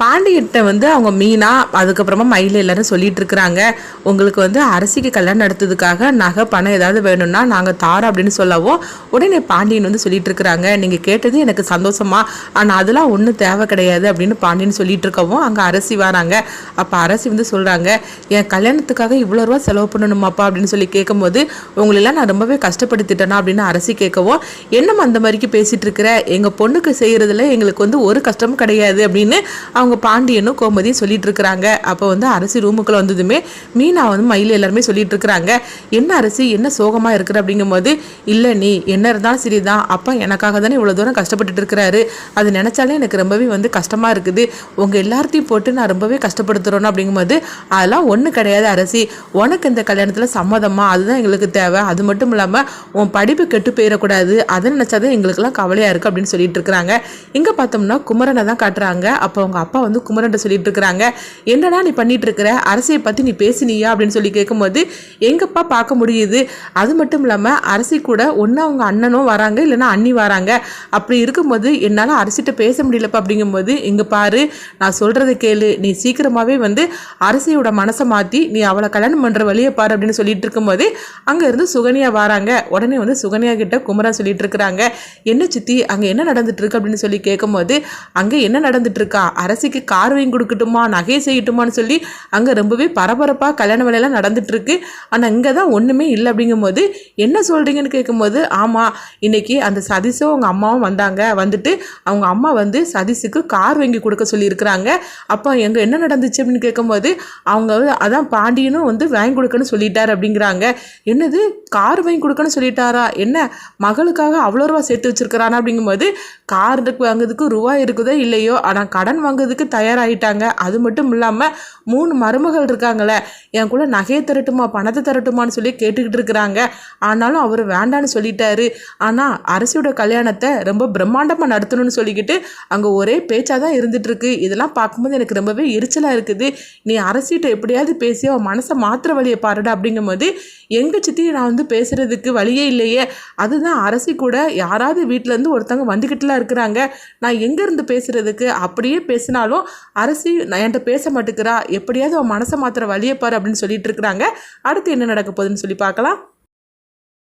பாண்டியிட்ட வந்து அவங்க மீனா அதுக்கப்புறமா மயில் எல்லாரும் சொல்லிட்டு இருக்கிறாங்க. உங்களுக்கு வந்து அரசிக்கு கல்யாணம் நடத்ததுக்காக நகை பணம் ஏதாவது வேணும்னா நாங்கள் தாரோம் அப்படின்னு சொல்லவும் உடனே பாண்டியன் வந்து சொல்லிட்டு இருக்கிறாங்க. நீங்கள் கேட்டது எனக்கு சந்தோஷமா. ஆனால் அதெல்லாம் ஒன்றும் தேவை கிடையாது அப்படின்னு பாண்டியன் சொல்லிட்டு இருக்கவும் அங்கே அரசி வராங்க. அப்போ அரசி வந்து சொல்கிறாங்க என் கல்யாணத்துக்காக இவ்வளோ ரூபா செலவு பண்ணணுமாப்பா? அப்படின்னு சொல்லி கேட்கும்போது உங்களெல்லாம் நான் ரொம்பவே கஷ்டப்படுத்திட்டேனா? அப்படின்னு அரசி கேட்கவும் என்னம்மா அந்த மாதிரிக்கு பேசிட்டு இருக்கிற? எங்கள் பொண்ணுக்கு செய்கிறதுல எங்களுக்கு வந்து ஒரு கஷ்டமும் கிடையாது அப்படின்னு அவங்க அவங்க பாண்டியனும் கோமதியும் சொல்லிட்டு இருக்கிறாங்க அப்போ வந்து அரசி ரூமுக்குள்ள வந்ததுமே மீனா வந்து மயில் எல்லாருமே சொல்லிட்டு இருக்கிறாங்க என்ன அரசி? என்ன சோகமா இருக்கிற? அப்படிங்கும்போது இல்லை நீ என்ன இருந்தாலும் சரிதான். அப்பா எனக்காக தானே இவ்வளோ தூரம் கஷ்டப்பட்டுட்டு இருக்கிறாரு அது நினைச்சாலே எனக்கு ரொம்பவே வந்து கஷ்டமா இருக்குது. உங்க எல்லாத்தையும் போட்டு நான் ரொம்பவே கஷ்டப்படுத்துறோன்னு அப்படிங்கும்போது அதெல்லாம் ஒன்றும் கிடையாது அரசி. உனக்கு இந்த கல்யாணத்தில் சம்மதமா? அதுதான் எங்களுக்கு தேவை. அது மட்டும் இல்லாமல் உன் படிப்பு கெட்டு போயிடக்கூடாது. அதை நினச்சாதான் எங்களுக்கெல்லாம் கவலையாக இருக்குது அப்படின்னு சொல்லிட்டு இருக்கிறாங்க இங்கே பார்த்தோம்னா குமரனை தான் காட்டுறாங்க. அப்போ அவங்க அப்பா அப்பா வந்து குமரன்ட்ட சொல்லிட்டு இருக்கிறாங்க என்னடா நீ பண்ணிட்டு இருக்கிற அரசியை பற்றி நீ பேசினியா? அப்படின்னு சொல்லி கேட்கும்போது எங்கப்பா பார்க்க முடியுது? அது மட்டும் இல்லாமல் அரசி கூட ஒன்று அவங்க அண்ணனும் வராங்க இல்லைன்னா அண்ணி வராங்க. அப்படி இருக்கும்போது என்னால் அரசிட்ட பேச முடியலப்பா. அப்படிங்கும்போது இங்கே பாரு நான் சொல்கிறத கேளு. நீ சீக்கிரமாகவே வந்து அரசியோட மனசை மாற்றி நீ அவளை கல்யாணம் பண்ணுற வழியை பாரு. அப்படின்னு சொல்லிட்டு இருக்கும்போது அங்கே இருந்து சுகன்யா வராங்க. உடனே வந்து சுகன்யா கிட்ட குமரன் சொல்லிட்டு இருக்கிறாங்க என்ன சித்தி அங்கே என்ன நடந்துட்டு இருக்கு அப்படின்னு சொல்லி கேட்கும்போது அங்கே என்ன நடந்துட்டு இருக்கா அரசிக்கு கார் வாங்கி கொடுக்கட்டுமா நகை செய்யட்டுமான்னு சொல்லி அங்கே ரொம்பவே பரபரப்பாக கல்யாண வேலையெல்லாம் நடந்துட்டுருக்கு. ஆனால் இங்கே தான் ஒன்றுமே இல்லை அப்படிங்கும்போது என்ன சொல்கிறீங்கன்னு கேட்கும்போது ஆமாம் இன்றைக்கி அந்த சதீஷும் அவங்க அம்மாவும் வந்தாங்க. வந்துட்டு அவங்க அம்மா வந்து சதீஷுக்கு கார் வாங்கி கொடுக்க சொல்லியிருக்கிறாங்க. அப்போ எங்கே என்ன நடந்துச்சு அப்படின்னு கேட்கும்போது அவங்க அதான் பாண்டியனும் வந்து வாங்கி கொடுக்கணும்னு சொல்லிட்டார் அப்படிங்கிறாங்க. என்னது கார் வாங்கி கொடுக்கணும்னு சொல்லிட்டாரா? என்ன மகளுக்காக அவ்வளோ ரூபா சேர்த்து வச்சுருக்கிறானா அப்படிங்கும்போது கார் வாங்குறதுக்கு ரூபா இருக்குதோ இல்லையோ ஆனால் கடன் வாங்குறதுக்கு தயாராகிட்டாங்க அது மட்டும் இல்லாமல் மூணு மருமகள் இருக்காங்களே என் கூட நகையை தரட்டுமா பணத்தை தரட்டுமான்னு சொல்லி கேட்டுக்கிட்டு இருக்கிறாங்க. ஆனாலும் அவர் வேண்டான்னு சொல்லிட்டாரு. ஆனால் அரசியோட கல்யாணத்தை ரொம்ப பிரம்மாண்டமாக நடத்தணும்னு சொல்லிக்கிட்டு அங்கே ஒரே பேச்சாக தான் இருந்துகிட்ருக்கு இதெல்லாம் பார்க்கும்போது எனக்கு ரொம்பவே எரிச்சலாக இருக்குது. நீ அரசிட்ட எப்படியாவது பேசி அவன் மனசை மாத்திர வழியை பாருடா அப்படிங்கும்போது எங்கள் சித்தியை நான் வந்து பேசுகிறதுக்கு வழியே இல்லையே. அதுதான் அரசி கூட யாராவது வீட்டிலேருந்து ஒருத்தவங்க வந்துக்கிட்டுலாம் இருக்கிறாங்க. நான் எங்கேருந்து பேசுகிறதுக்கு அப்படியே பேசினாலும் அரசி நான் என்கிட்ட பேச மாட்டேங்கிறா எப்படியாவது அவன் மனசை மாத்திர வழியை பாரு அப்படின்னு சொல்லிட்டு இருக்கிறாங்க. அடுத்து என்ன நடக்க போகுதுன்னு சொல்லி பார்க்கலாம்.